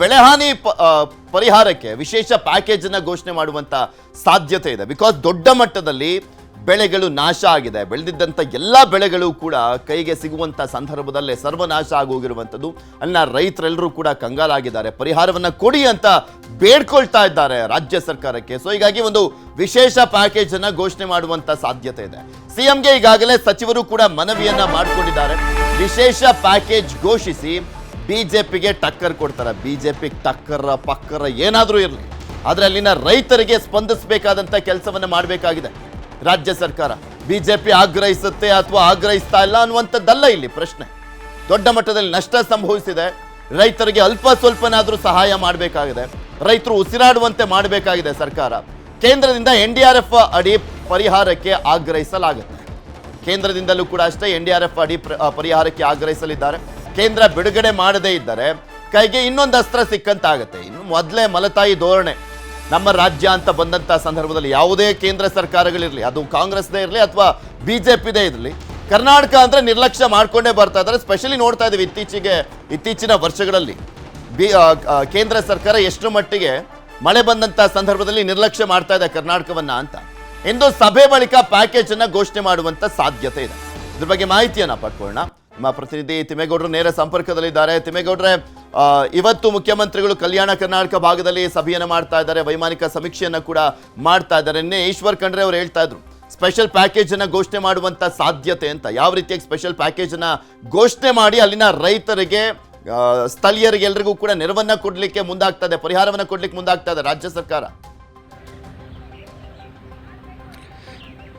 ಬೆಳೆಹಾನಿ ಪರಿಹಾರಕ್ಕೆ ವಿಶೇಷ ಪ್ಯಾಕೇಜ್ ಅನ್ನ ಘೋಷಣೆ ಮಾಡುವಂತ ಸಾಧ್ಯತೆ ಇದೆ. ಬಿಕಾಸ್ ದೊಡ್ಡ ಮಟ್ಟದಲ್ಲಿ ಬೆಳೆಗಳು ನಾಶ ಆಗಿದೆ. ಬೆಳೆದಿದ್ದಂಥ ಎಲ್ಲ ಬೆಳೆಗಳು ಕೂಡ ಕೈಗೆ ಸಿಗುವಂತ ಸಂದರ್ಭದಲ್ಲೇ ಸರ್ವನಾಶ ಆಗೋಗಿರುವಂಥದ್ದು. ಅಲ್ಲಿನ ರೈತರೆಲ್ಲರೂ ಕೂಡ ಕಂಗಾಲಾಗಿದ್ದಾರೆ. ಪರಿಹಾರವನ್ನ ಕೊಡಿ ಅಂತ ಬೇಡ್ಕೊಳ್ತಾ ಇದ್ದಾರೆ ರಾಜ್ಯ ಸರ್ಕಾರಕ್ಕೆ. ಸೊ ಹೀಗಾಗಿ ಒಂದು ವಿಶೇಷ ಪ್ಯಾಕೇಜ್ ಅನ್ನ ಘೋಷಣೆ ಮಾಡುವಂತ ಸಾಧ್ಯತೆ ಇದೆ. ಸಿಎಂಗೆ ಈಗಾಗಲೇ ಸಚಿವರು ಕೂಡ ಮನವಿಯನ್ನ ಮಾಡಿಕೊಂಡಿದ್ದಾರೆ. ವಿಶೇಷ ಪ್ಯಾಕೇಜ್ ಘೋಷಿಸಿ ಬಿಜೆಪಿಗೆ ಟಕ್ಕರ್ ಕೊಡ್ತಾರೆ. ಬಿ ಜೆ ಪಿಗೆ ಟಕ್ಕರ ಪಕ್ಕರ ಏನಾದರೂ ಇರಲಿ. ಆದರೆ ಅಲ್ಲಿನ ರೈತರಿಗೆ ಸ್ಪಂದಿಸಬೇಕಾದಂಥ ಕೆಲಸವನ್ನು ಮಾಡಬೇಕಾಗಿದೆ. ರಾಜ್ಯ ಸರ್ಕಾರ ಬಿ ಜೆ ಪಿ ಆಗ್ರಹಿಸುತ್ತೆ ಅಥವಾ ಆಗ್ರಹಿಸ್ತಾ ಇಲ್ಲ ಅನ್ನುವಂಥದ್ದಲ್ಲ ಇಲ್ಲಿ ಪ್ರಶ್ನೆ. ದೊಡ್ಡ ಮಟ್ಟದಲ್ಲಿ ನಷ್ಟ ಸಂಭವಿಸಿದೆ. ರೈತರಿಗೆ ಅಲ್ಪ ಸ್ವಲ್ಪನಾದರೂ ಸಹಾಯ ಮಾಡಬೇಕಾಗಿದೆ. ರೈತರು ಉಸಿರಾಡುವಂತೆ ಮಾಡಬೇಕಾಗಿದೆ ಸರ್ಕಾರ. ಕೇಂದ್ರದಿಂದ ಎನ್ ಡಿ ಆರ್ ಎಫ್ ಅಡಿ ಪರಿಹಾರಕ್ಕೆ ಆಗ್ರಹಿಸಲಾಗುತ್ತೆ. ಕೇಂದ್ರದಿಂದಲೂ ಕೂಡ ಅಷ್ಟೇ ಎನ್ ಡಿ ಆರ್ ಎಫ್ ಅಡಿ ಪ್ರ- ಪರಿಹಾರಕ್ಕೆ ಆಗ್ರಹಿಸಲಿದ್ದಾರೆ. ಕೇಂದ್ರ ಬಿಡುಗಡೆ ಮಾಡದೇ ಇದ್ದರೆ ಕೈಗೆ ಇನ್ನೊಂದು ಅಸ್ತ್ರ ಸಿಕ್ಕಂತಾಗತ್ತೆ. ಇನ್ನು ಮೊದಲೇ ಮಲತಾಯಿ ಧೋರಣೆ. ನಮ್ಮ ರಾಜ್ಯ ಅಂತ ಬಂದಂಥ ಸಂದರ್ಭದಲ್ಲಿ ಯಾವುದೇ ಕೇಂದ್ರ ಸರ್ಕಾರಗಳಿರಲಿ ಅದು ಕಾಂಗ್ರೆಸ್ದೇ ಇರಲಿ ಅಥವಾ ಬಿ ಜೆ ಪಿದೇ ಇರಲಿ, ಕರ್ನಾಟಕ ಅಂದರೆ ನಿರ್ಲಕ್ಷ್ಯ ಮಾಡ್ಕೊಂಡೇ ಬರ್ತಾ ಇದ್ದಾರೆ. ಸ್ಪೆಷಲಿ ನೋಡ್ತಾ ಇದ್ದೀವಿ ಇತ್ತೀಚೆಗೆ, ಇತ್ತೀಚಿನ ವರ್ಷಗಳಲ್ಲಿ. ಬಿ ಕೇಂದ್ರ ಸರ್ಕಾರ ಎಷ್ಟು ಮಟ್ಟಿಗೆ ಮಳೆ ಬಂದಂಥ ಸಂದರ್ಭದಲ್ಲಿ ನಿರ್ಲಕ್ಷ್ಯ ಮಾಡ್ತಾ ಇದೆ ಕರ್ನಾಟಕವನ್ನ ಅಂತ. ಇಂದು ಸಭೆ ಬಳಿಕ ಪ್ಯಾಕೇಜ್ ಅನ್ನ ಘೋಷಣೆ ಮಾಡುವಂತ ಸಾಧ್ಯತೆ ಇದೆ. ಇದ್ರ ಬಗ್ಗೆ ಮಾಹಿತಿಯನ್ನ ಪಡ್ಕೊಳ್ಳೋಣ. ನಮ್ಮ ಪ್ರತಿನಿಧಿ ತಿಮ್ಮೇಗೌಡರು ನೇರ ಸಂಪರ್ಕದಲ್ಲಿದ್ದಾರೆ. ತಿಮ್ಮೇಗೌಡ್ರೆ ಇವತ್ತು ಮುಖ್ಯಮಂತ್ರಿಗಳು ಕಲ್ಯಾಣ ಕರ್ನಾಟಕ ಭಾಗದಲ್ಲಿ ಸಭೆಯನ್ನು ಮಾಡ್ತಾ ಇದ್ದಾರೆ, ವೈಮಾನಿಕ ಸಮೀಕ್ಷೆಯನ್ನು ಕೂಡ ಮಾಡ್ತಾ ಇದ್ದಾರೆ. ನಿನ್ನೆ ಈಶ್ವರ್ ಖಂಡ್ರೆ ಅವರು ಹೇಳ್ತಾ ಇದ್ರು ಸ್ಪೆಷಲ್ ಪ್ಯಾಕೇಜ್ ಅನ್ನ ಘೋಷಣೆ ಮಾಡುವಂತ ಸಾಧ್ಯತೆ ಅಂತ. ಯಾವ ರೀತಿಯಾಗಿ ಸ್ಪೆಷಲ್ ಪ್ಯಾಕೇಜ್ ಅನ್ನ ಘೋಷಣೆ ಮಾಡಿ ಅಲ್ಲಿನ ರೈತರಿಗೆ ಸ್ಥಳೀಯರಿಗೆ ಎಲ್ರಿಗೂ ಕೂಡ ನೆರವನ್ನ ಕೊಡ್ಲಿಕ್ಕೆ ಮುಂದಾಗ್ತಾ ಇದೆ, ಪರಿಹಾರವನ್ನ ಕೊಡ್ಲಿಕ್ಕೆ ಮುಂದಾಗ್ತಾ ಇದೆ ರಾಜ್ಯ ಸರ್ಕಾರ?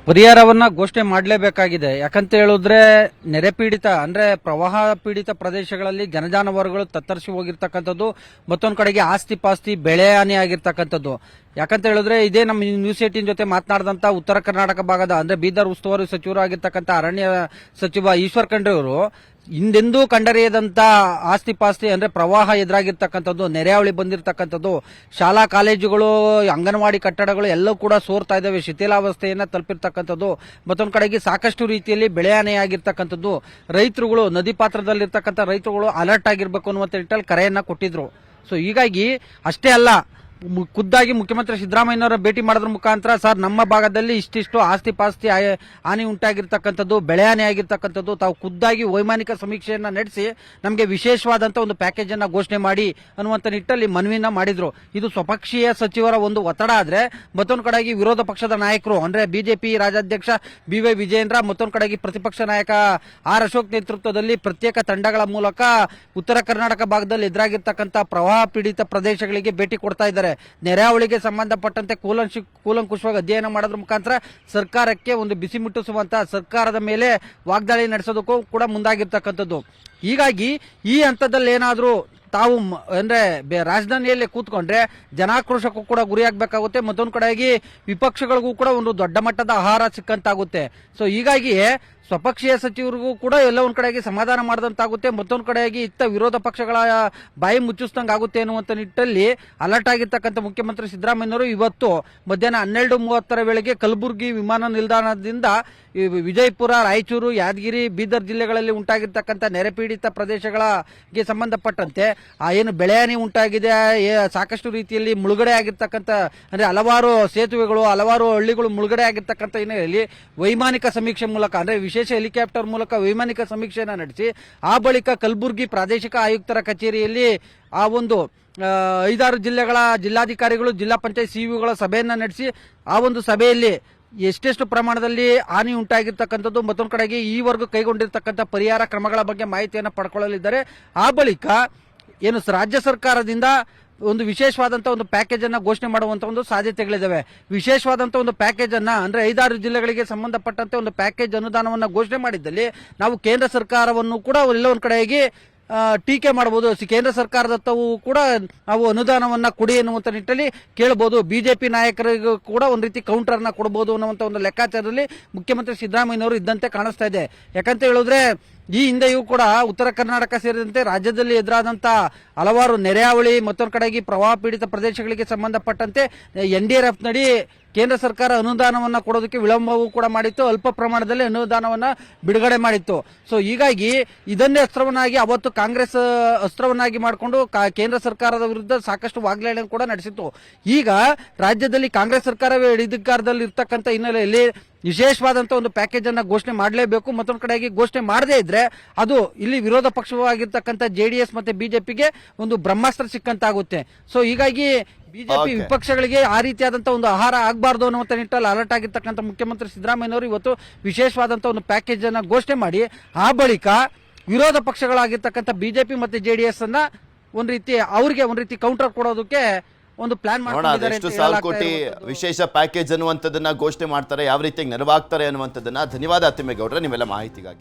ಪರಿಹಾರವನ್ನ ಘೋಷಣೆ ಮಾಡಲೇಬೇಕಾಗಿದೆ. ಯಾಕಂತ ಹೇಳಿದ್ರೆ, ನೆರೆ ಪೀಡಿತ, ಅಂದ್ರೆ ಪ್ರವಾಹ ಪೀಡಿತ ಪ್ರದೇಶಗಳಲ್ಲಿ ಜನಜಾನುವಾರುಗಳು ತತ್ತರಿಸಿ ಹೋಗಿರ್ತಕ್ಕಂಥದ್ದು, ಮತ್ತೊಂದು ಕಡೆಗೆ ಆಸ್ತಿ ಪಾಸ್ತಿ ಬೆಳೆ ಹಾನಿ ಆಗಿರ್ತಕ್ಕಂಥದ್ದು. ಯಾಕಂತ ಹೇಳಿದ್ರೆ, ಇದೇ ನಮ್ಮ ನ್ಯೂಸ್ ಏಟಿನ್ ಜೊತೆ ಮಾತನಾಡಿದಂತ ಉತ್ತರ ಕರ್ನಾಟಕ ಭಾಗದ, ಅಂದ್ರೆ ಬೀದರ್ ಉಸ್ತುವಾರಿ ಸಚಿವರು ಆಗಿರ್ತಕ್ಕಂಥ ಅರಣ್ಯ ಸಚಿವ ಈಶ್ವರ್ ಖಂಡ್ರೆ ಅವರು ಹಿಂದೆಂದೂ ಕಂಡರಿಯದಂತ ಆಸ್ತಿ ಪಾಸ್ತಿ ಅಂದ್ರೆ ಪ್ರವಾಹ ಎದುರಾಗಿರ್ತಕ್ಕಂಥದ್ದು ನೆರೆಯಾವಳಿ ಬಂದಿರತಕ್ಕಂಥದ್ದು, ಶಾಲಾ ಕಾಲೇಜುಗಳು, ಅಂಗನವಾಡಿ ಕಟ್ಟಡಗಳು ಎಲ್ಲವೂ ಕೂಡ ಸೋರ್ತಾ ಇದ್ದಾವೆ. ಶಿಥಿಲಾವಸ್ಥೆಯನ್ನ ತಲುಪಿರ್ತಕ್ಕಂಥದ್ದು, ಮತ್ತೊಂದು ಕಡೆಗೆ ಸಾಕಷ್ಟು ರೀತಿಯಲ್ಲಿ ಬೆಳೆ ಹಾನಿಯಾಗಿರ್ತಕ್ಕಂಥದ್ದು ರೈತರುಗಳು, ನದಿ ಪಾತ್ರದಲ್ಲಿರ್ತಕ್ಕಂಥ ರೈತರುಗಳು ಅಲರ್ಟ್ ಆಗಿರ್ಬೇಕು ಅನ್ನುವಂತ ನಿಟ್ಟಲ್ಲಿ ಕರೆಯನ್ನ ಕೊಟ್ಟಿದ್ರು. ಸೊ ಹೀಗಾಗಿ ಅಷ್ಟೇ ಅಲ್ಲ ಖುದ್ದಾಗಿ ಮುಖ್ಯಮಂತ್ರಿ ಸಿದ್ದರಾಮಯ್ಯನವರ ಭೇಟಿ ಮಾಡೋದ್ರ ಮುಖಾಂತರ ಸರ್, ನಮ್ಮ ಭಾಗದಲ್ಲಿ ಇಷ್ಟಿಷ್ಟು ಆಸ್ತಿ ಪಾಸ್ತಿ ಹಾನಿ ಉಂಟಾಗಿರ್ತಕ್ಕಂಥದ್ದು ಬೆಳೆ ಹಾನಿ ಆಗಿರ್ತಕ್ಕಂಥದ್ದು, ತಾವು ಖುದ್ದಾಗಿ ವೈಮಾನಿಕ ಸಮೀಕ್ಷೆಯನ್ನು ನಡೆಸಿ ನಮಗೆ ವಿಶೇಷವಾದಂಥ ಒಂದು ಪ್ಯಾಕೇಜ್ ಅನ್ನ ಘೋಷಣೆ ಮಾಡಿ ಅನ್ನುವಂತ ನಿಟ್ಟಲ್ಲಿ ಮನವಿಯನ್ನ ಮಾಡಿದ್ರು. ಇದು ಸ್ವಪಕ್ಷೀಯ ಸಚಿವರ ಒಂದು ಒತ್ತಡ ಆದರೆ, ಮತ್ತೊಂದು ಕಡೆಗೆ ವಿರೋಧ ಪಕ್ಷದ ನಾಯಕರು, ಅಂದ್ರೆ ಬಿಜೆಪಿ ರಾಜ್ಯಾಧ್ಯಕ್ಷ ಬಿ ವೈ ವಿಜಯೇಂದ್ರ, ಮತ್ತೊಂದು ಕಡೆಗೆ ಪ್ರತಿಪಕ್ಷ ನಾಯಕ ಆರ್ ಅಶೋಕ್ ನೇತೃತ್ವದಲ್ಲಿ ಪ್ರತ್ಯೇಕ ತಂಡಗಳ ಮೂಲಕ ಉತ್ತರ ಕರ್ನಾಟಕ ಭಾಗದಲ್ಲಿ ಎದುರಾಗಿರ್ತಕ್ಕಂಥ ಪ್ರವಾಹ ಪೀಡಿತ ಪ್ರದೇಶಗಳಿಗೆ ಭೇಟಿ ಕೊಡ್ತಾ ಇದ್ದಾರೆ. ನೆರೆಹಾವಳಿಗೆ ಸಂಬಂಧಪಟ್ಟಂತೆ ಕೂಲಂಶ ಕೂಲಂಕುಷವಾಗಿ ಅಧ್ಯಯನ ಮಾಡೋದ್ರ ಮುಖಾಂತರ ಸರ್ಕಾರಕ್ಕೆ ಒಂದು ಬಿಸಿ ಮುಟ್ಟಿಸುವಂತಹ ಸರ್ಕಾರದ ಮೇಲೆ ವಾಗ್ದಾಳಿ ನಡೆಸೋದಕ್ಕೂ ಕೂಡ ಮುಂದಾಗಿರ್ತಕ್ಕಂಥದ್ದು. ಹೀಗಾಗಿ ಈ ಹಂತದಲ್ಲಿ ಏನಾದರೂ ತಾವು ಅಂದ್ರೆ ರಾಜಧಾನಿಯಲ್ಲಿ ಕೂತ್ಕೊಂಡ್ರೆ ಜನಾಕ್ರೋಶಕ್ಕೂ ಕೂಡ ಗುರಿಯಾಗಬೇಕಾಗುತ್ತೆ ಮತ್ತೊಂದು ಕಡೆಯಾಗಿ ವಿಪಕ್ಷಗಳಿಗೂ ಕೂಡ ಒಂದು ದೊಡ್ಡ ಮಟ್ಟದ ಆಹಾರ ಸಿಕ್ಕಂತಾಗುತ್ತೆ. ಸೊ ಹೀಗಾಗಿ ಸ್ವಪಕ್ಷೀಯ ಸಚಿವರಿಗೂ ಕೂಡ ಎಲ್ಲ ಒಂದ್ ಕಡೆಗೆ ಸಮಾಧಾನ ಮಾಡಿದಂತಾಗುತ್ತೆ. ಮತ್ತೊಂದು ಕಡೆಯಾಗಿ ಇತ್ತ ವಿರೋಧ ಪಕ್ಷಗಳ ಬಾಯಿ ಮುಚ್ಚಿಸ್ದಂಗೆ ಆಗುತ್ತೆ ಅನ್ನುವಂತ ನಿಟ್ಟಲ್ಲಿ ಅಲರ್ಟ್ ಆಗಿರ್ತಕ್ಕಂಥ ಮುಖ್ಯಮಂತ್ರಿ ಸಿದ್ದರಾಮಯ್ಯನವರು ಇವತ್ತು ಮಧ್ಯಾಹ್ನ ಹನ್ನೆರಡು ಮೂವತ್ತರ ವೇಳೆಗೆ ಕಲಬುರಗಿ ವಿಮಾನ ನಿಲ್ದಾಣದಿಂದ ವಿಜಯಪುರ, ರಾಯಚೂರು, ಯಾದಗಿರಿ, ಬೀದರ್ ಜಿಲ್ಲೆಗಳಲ್ಲಿ ಉಂಟಾಗಿರ್ತಕ್ಕಂಥ ನೆರೆಪೀಡಿತ ಪ್ರದೇಶಗಳಿಗೆ ಸಂಬಂಧಪಟ್ಟಂತೆ ಏನು ಬೆಳೆ ಹಾನಿ ಉಂಟಾಗಿದೆ ಸಾಕಷ್ಟು ರೀತಿಯಲ್ಲಿ ಮುಳುಗಡೆ ಆಗಿರ್ತಕ್ಕಂಥ, ಅಂದ್ರೆ ಹಲವಾರು ಸೇತುವೆಗಳು, ಹಲವಾರು ಹಳ್ಳಿಗಳು ಮುಳುಗಡೆ ಆಗಿರ್ತಕ್ಕಂಥ ಹಿನ್ನೆಲೆಯಲ್ಲಿ ವೈಮಾನಿಕ ಸಮೀಕ್ಷೆ ಮೂಲಕ, ಅಂದ್ರೆ ವಿಶೇಷ ಹೆಲಿಕಾಪ್ಟರ್ ಮೂಲಕ ವೈಮಾನಿಕ ಸಮೀಕ್ಷೆಯನ್ನು ನಡೆಸಿ, ಆ ಬಳಿಕ ಕಲಬುರಗಿ ಪ್ರಾದೇಶಿಕ ಆಯುಕ್ತರ ಕಚೇರಿಯಲ್ಲಿ ಆ ಒಂದು ಐದಾರು ಜಿಲ್ಲೆಗಳ ಜಿಲ್ಲಾಧಿಕಾರಿಗಳು, ಜಿಲ್ಲಾ ಪಂಚಾಯತ್ ಸಿಇಒಗಳ ಸಭೆಯನ್ನು ನಡೆಸಿ, ಆ ಒಂದು ಸಭೆಯಲ್ಲಿ ಎಷ್ಟೆಷ್ಟು ಪ್ರಮಾಣದಲ್ಲಿ ಹಾನಿ ಉಂಟಾಗಿರ್ತಕ್ಕಂಥದ್ದು, ಮತ್ತೊಂದು ಕಡೆಗೆ ಈವರೆಗೂ ಕೈಗೊಂಡಿರ್ತಕ್ಕಂಥ ಪರಿಹಾರ ಕ್ರಮಗಳ ಬಗ್ಗೆ ಮಾಹಿತಿಯನ್ನು ಪಡ್ಕೊಳ್ಳಲಿದ್ದಾರೆ. ಆ ಬಳಿಕ ಏನು ರಾಜ್ಯ ಸರ್ಕಾರದಿಂದ ಒಂದು ವಿಶೇಷವಾದಂತಹ ಒಂದು ಪ್ಯಾಕೇಜ್ ಅನ್ನ ಘೋಷಣೆ ಮಾಡುವಂತ ಒಂದು ಸಾಧ್ಯತೆಗಳಿದಾವೆ. ವಿಶೇಷವಾದಂತಹ ಒಂದು ಪ್ಯಾಕೇಜ್ ಅನ್ನ ಅಂದ್ರೆ ಐದಾರು ಜಿಲ್ಲೆಗಳಿಗೆ ಸಂಬಂಧಪಟ್ಟಂತೆ ಒಂದು ಪ್ಯಾಕೇಜ್ ಅನುದಾನವನ್ನ ಘೋಷಣೆ ಮಾಡಿದ್ದಲ್ಲಿ ನಾವು ಕೇಂದ್ರ ಸರ್ಕಾರವನ್ನು ಕೂಡ ಎಲ್ಲ ಕಡೆಯಾಗಿ ಕಡೆಗೆ ಟೀಕೆ ಮಾಡಬಹುದು ಕೇಂದ್ರ ಸರ್ಕಾರದತ್ತವೂ ಕೂಡ ನಾವು ಅನುದಾನವನ್ನ ಕೊಡಿ ಎನ್ನುವಂತ ನಿಟ್ಟಲ್ಲಿ ಕೇಳಬಹುದು ಬಿಜೆಪಿ ನಾಯಕರಿಗೂ ಕೂಡ ಒಂದ್ ರೀತಿ ಕೌಂಟರ್ನ ಕೊಡಬಹುದು ಅನ್ನುವಂತ ಒಂದು ಲೆಕ್ಕಾಚಾರದಲ್ಲಿ ಮುಖ್ಯಮಂತ್ರಿ ಸಿದ್ದರಾಮಯ್ಯನವರು ಇದ್ದಂತೆ ಕಾಣಿಸ್ತಾ ಇದೆ. ಯಾಕಂತ ಹೇಳಿದ್ರೆ ಈ ಹಿಂದೆಯೂ ಕೂಡ ಉತ್ತರ ಕರ್ನಾಟಕ ಸೇರಿದಂತೆ ರಾಜ್ಯದಲ್ಲಿ ಎದುರಾದಂತಹ ಹಲವಾರು ನೆರೆಹಾವಳಿ, ಮತ್ತೊಂದು ಕಡೆಗೆ ಪ್ರವಾಹ ಪೀಡಿತ ಪ್ರದೇಶಗಳಿಗೆ ಸಂಬಂಧಪಟ್ಟಂತೆ ಎನ್ ಡಿ ಆರ್ ಎಫ್ ನಡಿ ಕೇಂದ್ರ ಸರ್ಕಾರ ಅನುದಾನವನ್ನು ಕೊಡೋದಕ್ಕೆ ವಿಳಂಬವೂ ಕೂಡ ಮಾಡಿತ್ತು. ಅಲ್ಪ ಪ್ರಮಾಣದಲ್ಲಿ ಅನುದಾನವನ್ನು ಬಿಡುಗಡೆ ಮಾಡಿತ್ತು. ಸೊ ಹೀಗಾಗಿ ಇದನ್ನೇ ಅಸ್ತ್ರವನ್ನಾಗಿ ಅವತ್ತು ಕಾಂಗ್ರೆಸ್ ಅಸ್ತ್ರವನ್ನಾಗಿ ಮಾಡಿಕೊಂಡು ಕೇಂದ್ರ ಸರ್ಕಾರದ ವಿರುದ್ಧ ಸಾಕಷ್ಟು ವಾಗ್ದಾಳಿ ಕೂಡ ನಡೆಸಿತ್ತು. ಈಗ ರಾಜ್ಯದಲ್ಲಿ ಕಾಂಗ್ರೆಸ್ ಸರ್ಕಾರವೇ ಅಧಿಕಾರದಲ್ಲಿ ಇರ್ತಕ್ಕಂಥ ಹಿನ್ನೆಲೆಯಲ್ಲಿ ವಿಶೇಷವಾದಂತ ಒಂದು ಪ್ಯಾಕೇಜ್ ಅನ್ನ ಘೋಷಣೆ ಮಾಡಲೇಬೇಕು ಮತ್ತೊಂದು ಕಡೆಯಾಗಿ ಘೋಷಣೆ ಮಾಡದೇ ಇದ್ರೆ ಅದು ಇಲ್ಲಿ ವಿರೋಧ ಪಕ್ಷವಾಗಿರ್ತಕ್ಕಂಥ ಜೆಡಿಎಸ್ ಮತ್ತೆ ಬಿಜೆಪಿಗೆ ಒಂದು ಬ್ರಹ್ಮಾಸ್ತ್ರ ಸಿಕ್ಕಂತಾಗುತ್ತೆ ಸೊ ಹೀಗಾಗಿ ಬಿಜೆಪಿ. ವಿಪಕ್ಷಗಳಿಗೆ ಆ ರೀತಿಯಾದಂತಹ ಒಂದು ಆಹಾರ ಆಗಬಾರ್ದು ಅನ್ನುವಂತ ನಿಟ್ಟಲ್ಲಿ ಅಲರ್ಟ್ ಆಗಿರ್ತಕ್ಕಂಥ ಮುಖ್ಯಮಂತ್ರಿ ಸಿದ್ದರಾಮಯ್ಯನವರು ಇವತ್ತು ವಿಶೇಷವಾದಂತಹ ಒಂದು ಪ್ಯಾಕೇಜ್ ಅನ್ನ ಘೋಷಣೆ ಮಾಡಿ ಆ ಬಳಿಕ ವಿರೋಧ ಪಕ್ಷಗಳಾಗಿರ್ತಕ್ಕಂಥ ಬಿಜೆಪಿ ಮತ್ತೆ ಜೆಡಿಎಸ್ ಅನ್ನ ಒಂದ್ ರೀತಿ ಅವರಿಗೆ ಒಂದ್ ರೀತಿ ಕೌಂಟರ್ ಕೊಡೋದಕ್ಕೆ ಒಂದು ಪ್ಲಾನ್ ನೋಡೋಣ ಹೇಳಲಾಗ್ತಾ ಕೋಟಿ ವಿಶೇಷ ಪ್ಯಾಕೇಜ್ ಅನ್ನುವಂಥದ್ದನ್ನ ಘೋಷಣೆ ಮಾಡ್ತಾರೆ ಯಾವ ರೀತಿಯಾಗಿ ನೆರವಾಗ್ತಾರೆ ಅನ್ನುವಂಥದ್ದನ್ನ ಧನ್ಯವಾದ ತಿಮ್ಮೇಗೌಡ್ರೆ ನಿಮ್ಮೆಲ್ಲ ಮಾಹಿತಿಗಾಗಿ.